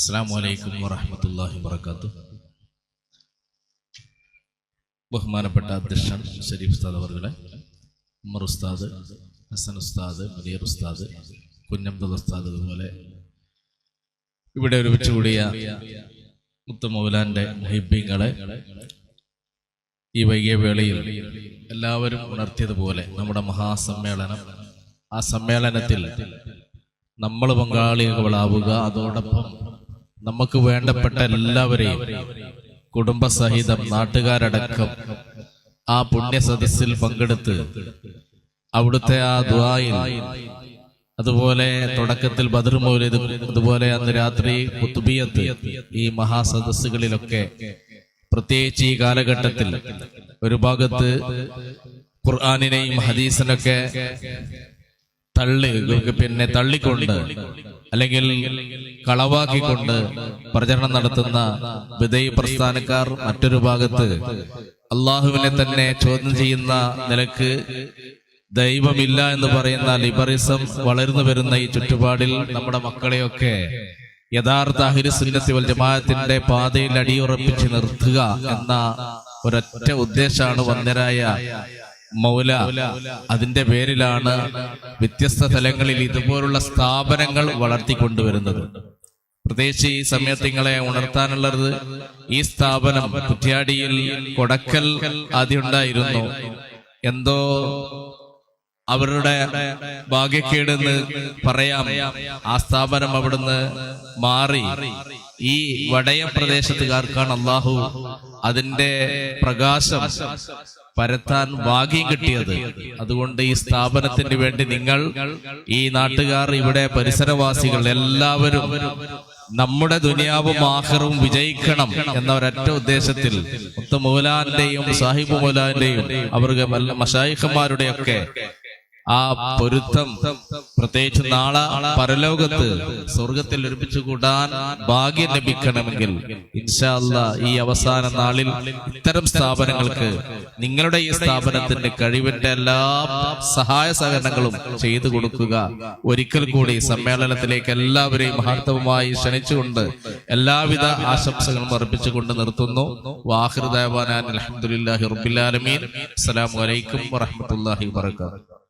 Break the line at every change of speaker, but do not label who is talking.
അസ്സാം വലൈക്കും വറഹമത്തല്ലാഹി വർക്കാത്തു ബഹുമാനപ്പെട്ട അധ്യക്ഷൻ ഷരീഫ് ഉസ്താദ് അവർകളെ ഉമർ ഉസ്താദ് ഹസൻ ഉസ്താദ് മദീർ ഉസ്താദ് കുഞ്ഞബ്ദുൽ ഉസ്താദ് അതുപോലെ ഇവിടെ ഒരുമിച്ച് കൂടിയ മുത്ത മൗലാന്റെ ഹൈബിങ്ങളെ ഈ വൈകിയ വേളയിൽ എല്ലാവരും ഉണർത്തിയതുപോലെ നമ്മുടെ മഹാസമ്മേളനം ആ സമ്മേളനത്തിൽ നമ്മൾ പങ്കാളികളാവുക അതോടൊപ്പം നമുക്ക് വേണ്ടപ്പെട്ട എല്ലാവരെയും കുടുംബസഹിതം നാട്ടുകാരടക്കം ആ പുണ്യ സദസ്സിൽ പങ്കെടുത്ത് അവിടുത്തെ ആ ദ്വായിൽ അതുപോലെ തുടക്കത്തിൽ ബദർ മൗലിദ് അതുപോലെ അന്ന് രാത്രി കുത്തുബിയത്ത് ഈ മഹാസദസ്സുകളിലൊക്കെ പ്രത്യേകിച്ച് ഈ കാലഘട്ടത്തിൽ ഒരു ഭാഗത്ത് ഖുർആാനിനെയും ഹദീസിനൊക്കെ തള്ളി പിന്നെ തള്ളിക്കൊണ്ട് അല്ലെങ്കിൽ കളവാക്കിക്കൊണ്ട് പ്രചരണം നടത്തുന്ന വിധേയ പ്രസ്ഥാനക്കാർ മറ്റൊരു ഭാഗത്ത് അള്ളാഹുവിനെ തന്നെ ചോദ്യം ചെയ്യുന്ന നിലയ്ക്ക് ദൈവമില്ല എന്ന് പറയുന്ന ലിബറിസം വളർന്നു വരുന്ന ഈ ചുറ്റുപാടിൽ നമ്മുടെ മക്കളെയൊക്കെ യഥാർത്ഥ അഹിരുസുന്നത്തി വൽ ജമാഅത്തിന്റെ പാതയിൽ അടിയുറപ്പിച്ച് നിർത്തുക എന്ന ഒരൊറ്റ ഉദ്ദേശമാണ് വന്ദരായ മൗല അതിന്റെ പേരിലാണ് വ്യത്യസ്ത തലങ്ങളിൽ ഇതുപോലുള്ള സ്ഥാപനങ്ങൾ വളർത്തിക്കൊണ്ടുവരുന്നത്. പ്രത്യേകിച്ച് ഈ സമയത്ത് നിങ്ങളെ ഉണർത്താനുള്ളത് ഈ സ്ഥാപനം കുറ്റ്യാടിയിൽ കൊടക്കൽ ആദ്യമുണ്ടായിരുന്നു. എന്തോ അവരുടെ ഭാഗ്യക്കേടെന്ന് പറയാം. ആ സ്ഥാപനം അവിടുന്ന് മാറി. ഈ വടയ പ്രദേശത്തുകാർക്കാണ് അള്ളാഹു അതിന്റെ പ്രകാശം പരത്താൻ ഭാഗ്യം കിട്ടിയത്. അതുകൊണ്ട് ഈ സ്ഥാപനത്തിന് വേണ്ടി നിങ്ങൾ ഈ നാട്ടുകാർ ഇവിടെ പരിസരവാസികൾ എല്ലാവരും നമ്മുടെ ദുനിയാവും ആഹറും വിജയിക്കണം എന്ന ഒരൊറ്റ ഉദ്ദേശത്തിൽ മൂലാന്റെയും സാഹിബ് മൗലാന്റെയും അവർക്ക് മഷായിഖന്മാരുടെയൊക്കെ ആ പൊരുത്തം പ്രത്യേകിച്ച് നാളെ പരലോകത്ത് സ്വർഗത്തിൽ ഒരുമിച്ച് കൂടാൻ ഭാഗ്യം ലഭിക്കണമെങ്കിൽ ഇൻഷാല്ല ഈ അവസാന നാളിൽ ഇത്തരം സ്ഥാപനങ്ങൾക്ക് നിങ്ങളുടെ ഈ സ്ഥാപനത്തിന്റെ കഴിവിന്റെ എല്ലാ സഹായ സഹകരണങ്ങളും ചെയ്തു കൊടുക്കുക. ഒരിക്കൽ കൂടി സമ്മേളനത്തിലേക്ക് എല്ലാവരെയും മഹത്വമായി ക്ഷണിച്ചുകൊണ്ട് എല്ലാവിധ ആശംസകളും അർപ്പിച്ചുകൊണ്ട് നിർത്തുന്നു. വാഹിർ ദേവാനാൻ അലഹമുല്ലാഹി റബുലാലമീൻ അസ്സലാമു അലൈക്കും വറഹമത്തല്ലാഹി വാത്തു